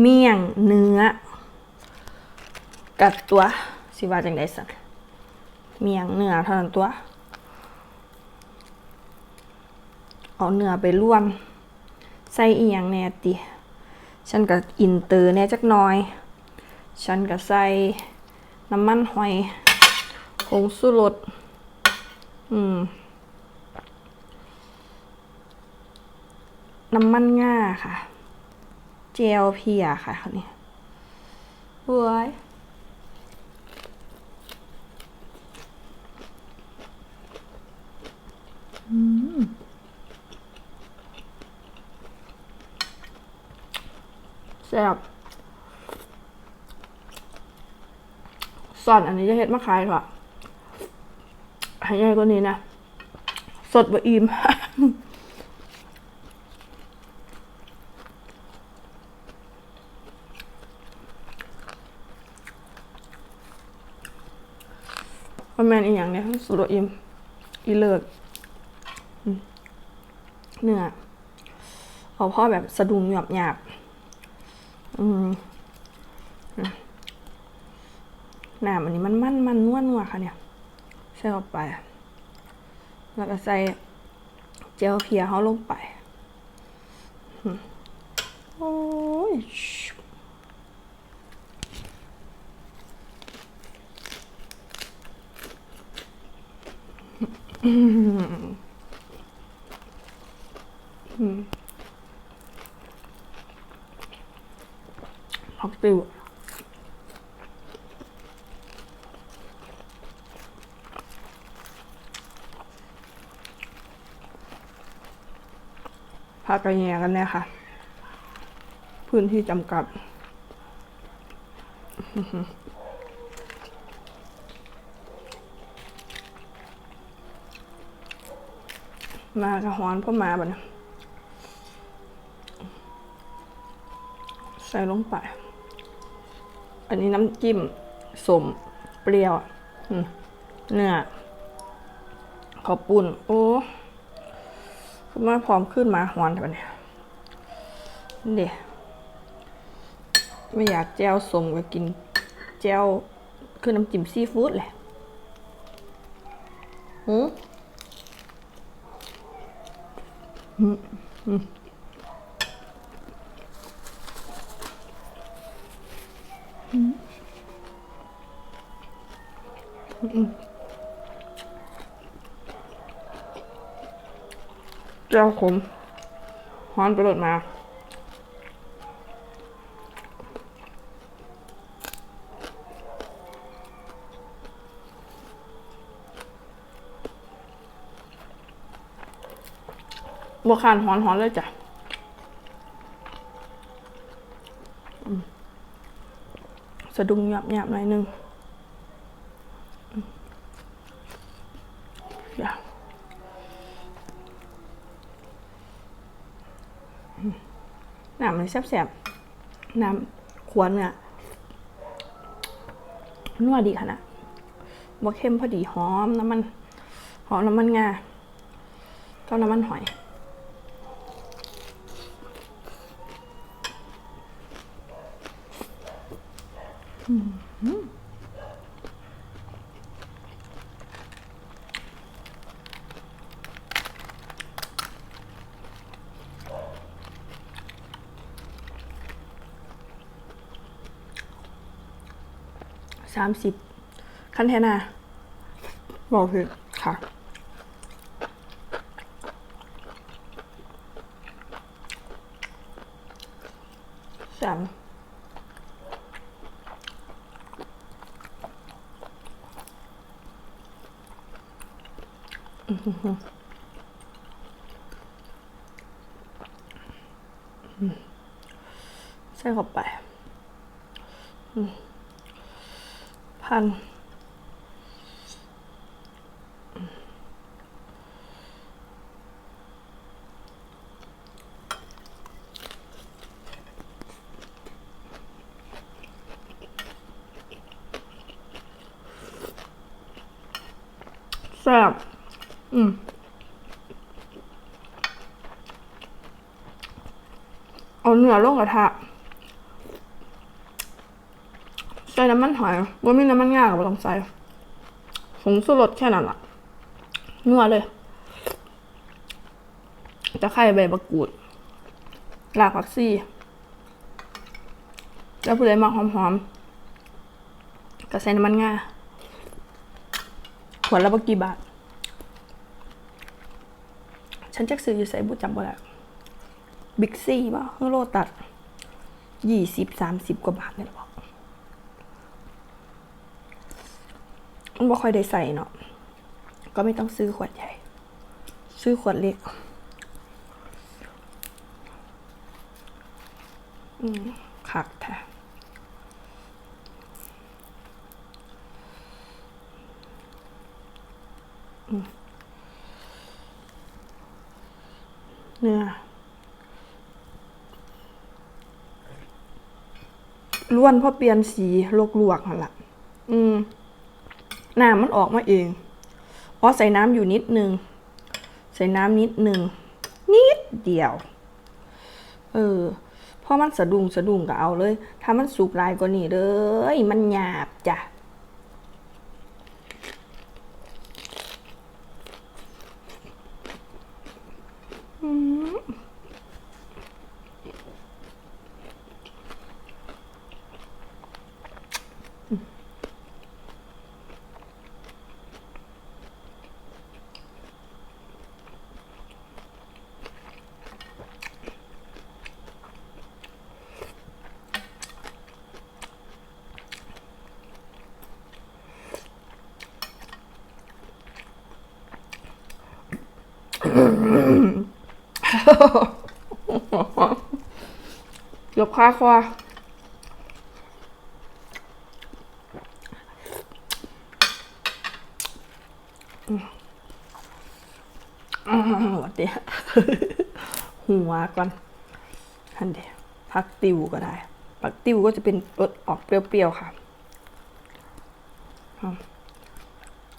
เมี่ยงเนื้อ กับตัวสิว่าจังไดสักเมี่ยงเนื้อเท่านั้นตัว เอาเนื้อไปร่วม ใส่อีหยังแน่ติฉันก็อินเตอร์แน่จักหน่อย ฉันก็ใส่น้ำมันหอยผงสุรสอืมน้ำมันง่าค่ะ เจลเพียค่ะคราวนี้เว้ยอืมแซ่บสอนอันนี้จะเฮ็ดมาขายเถอะให้ใหญ่กว่านี้นะ สดบ่อิ่ม แมนอีหยังเนี่ยสุดอิมอีเลิกเนื้อเอาพ่อแบบสะดุ้งหยาบหยาบอืมน้ำอันนี้มันมันมันนวลนัวค่ะเนี่ย ใส่ออกไป แล้วก็ใส่เจลเพียเขาลงไปโอ้ย ผักติวพากระแยกันเนี่ยค่ะ พื้นที่จำกัด มากระหอนก็มาบัดนะใส่ลงไป อันนี้น้ำจิ้มสมเปรี้ยวเนื้อขอบปุ่น โอ้คือมาพร้อมขึ้นมาหอนแบบนี้เดี๋ยไม่อยากแจวสมก็กินแจวคือน้ำจิ้มซีฟู้ดแหละหืม เจ้าขมฮ้อนไปหลดมา บวคานฮ้อนฮ้อนเลยจ้ะสะดุ้งหยับหยับหน่อยนึงอย่าน้ำมันแซ่บๆ น้ำขวนเนี่ยนัวดีขนาดบ่เข้มพอดีหอมน้ำมัน หอมน้ำมันงาก็น้ำมันหอย สามสิบคันเทนาบอกผิดค่ะ สามอื้อหือหืออืม ใส่เข้าไปพันแซ่บ อืมเอาเนื้อลงกระทะใส่น้ำมันหอยว่ามีน้ำมันงากับต้องใส่ผงสุรสแค่นั้นล่ะนัวเลยตะไคร้ใบมะกรูดรากผักชีแล้วผู้ใดมาหอมๆก็ใส่น้ำมันงาขวดละบกี่บาท ฉันจะซื้ออยู่ใส่บุจำบ่ได้บิ๊กซี่ป่ะเฮโลตัดยี่สิบสามสิบกว่าบาทเนี่ยหรอกมันบ่ค่อยได้ใส่เนาะ ก็ไม่ต้องซื้อขวดใหญ่ ซื้อขวดเล็ก อืมคักแท้อืม เนื้อล้วนเพราะเปลี่ยนสีลวกๆนั่นแหละอืมน้ำมันออกมาเองอ๋อใส่น้ำอยู่นิดนึง ใส่น้ำนิดนึง นิดเดียว เออพอมันสะดุ้งสะดุ้งก็เอาเลย ถ้ามันสุกลายกว่านี้เลย มันหยาบจ้ะ เกือบคาคออืมวัดเดียหัวก่อนอันเดียวพักติวก็ได้ พักติวก็จะเป็นรสออกเปรี้ยวๆค่ะ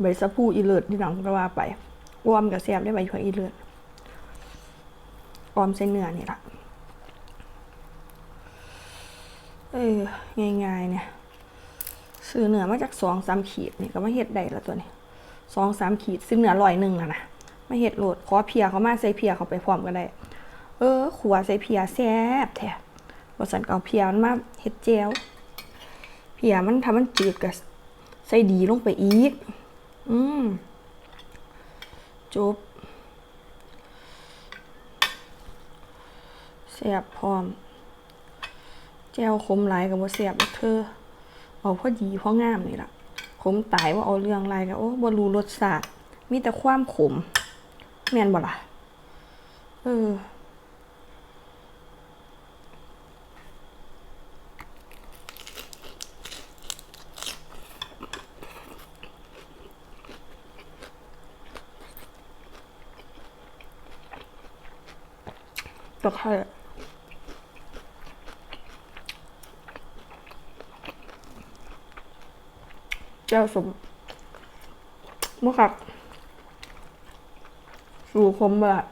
ใบสะพูอีเลิศที่หลังก็ว่าไป วอมกับแซบได้ใบหัวอีเลิศออมเส้นเนื้อนี่ละเออง่ายๆเนี่ยซื้อเนื้อมาจากสองสามขีดนี่ก็มาเห็ดได้แล้วตัวนี้สองสามขีดซื้อเนื้อลอยหนึ่งอะนะมาเห็ดโหลดขอเพียเขามาใส่เพียเขาไปพร้อมกันได้ เออขัวใส่เพียแซ่บแท้บสันเอาเพียมันมาเห็ดเจลเพียมันทำมันจืดกับใส่ดีลงไปอีก อืม จบเสียบพร้อม แจวคมหลายกับว่าเสียบเธอเอาพอดีพองามนี่ล่ะขมตายว่าเอาเรื่องไรกับโอ้บรู้รสชาติมีแต่ความขมแม่นบ่ล่ะเออ ตะไคร่แก้วสมมะขัก สู่คมแบบ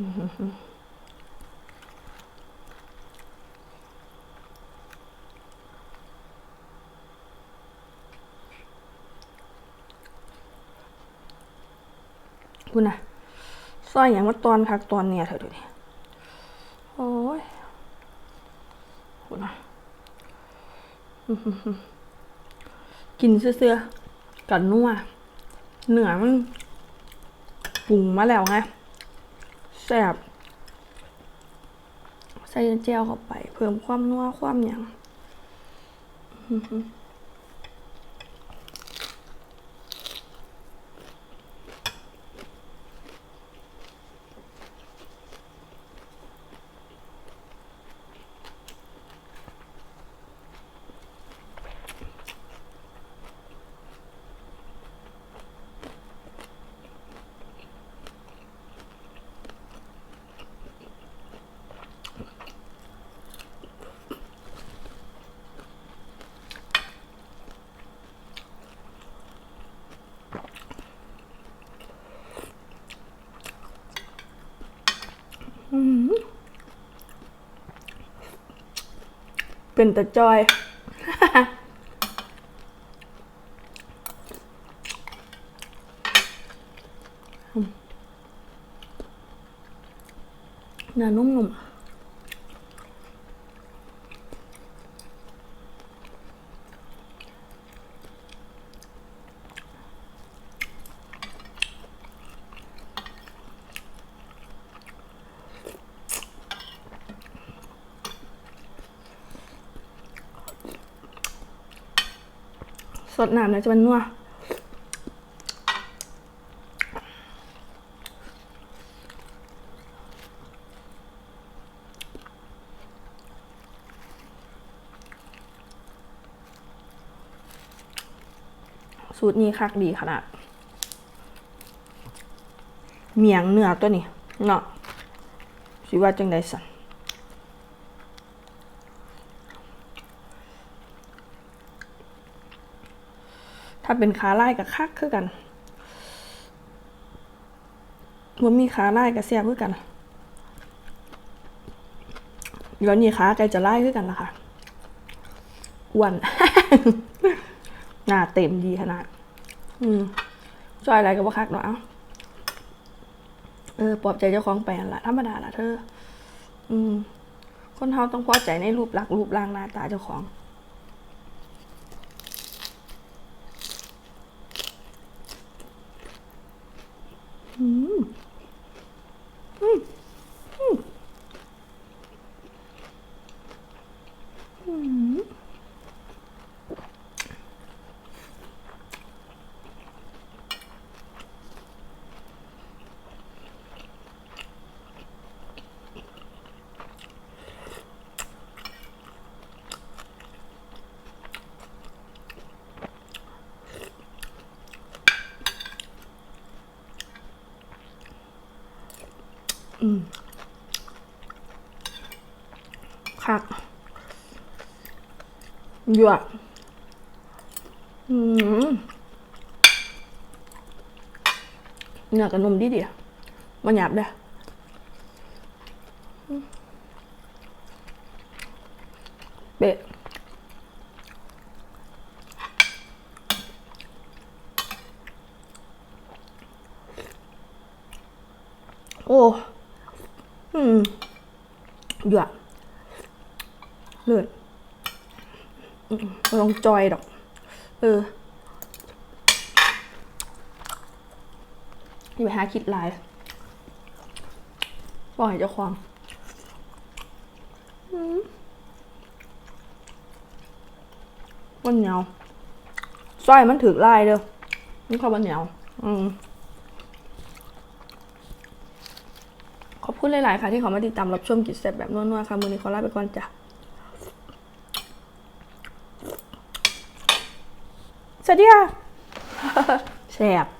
คุณนะซอยอย่างว่าตอนคักตอนเนี่ยเถอะดูดิโอ้ยคุณนะอื้อหือหือกินเสื้อๆกันนัวเหนือมันปรุงมาแล้วไง แสบใส่เจลเข้าไป เพิ่มความนัวความหยาง เป็นตะจอย หนานุ่มๆ สดน้ำนี่ยจะเป็นนัวสูตรนี้คักดีขนาด เมียงเนื้อตัวนี้เนาะสิว่าจังไดสัน ถ้าเป็นขาไล่กับคักคือกันมันมีขาไล่กับเสียบคือกันเดี๋ยวนี้ขาไกจะไล่คือกันละค่ะอ้วนหน้าเต็มดีขนาด อืมจอยอะไรกับว่าคักเนาะเออปลอบใจเจ้าของแปลนละธรรมดาละเธอ อืม คนเฮาต้องพอใจในรูปลักษณ์รูปร่างหน้าตาเจ้าของ คักหยวกอืมเนื้อกับนมดีดีมันหยาบเด้เบะโอ้ หยวกเลือดอืมบ่ต้องจอยดอก เอออย่าไปหาคิดลายปล่อยเจ้าความมันเหนียวซอยมันถือลายเด้อนี่ความมันเหนียว อืม คุณหลายๆค่ะที่เขามาติดตามรับชมกิจเสร็จแบบนัวๆค่ะมือนี้ขอลาไปก่อนจ้ะสวัสดีค่ะแสบ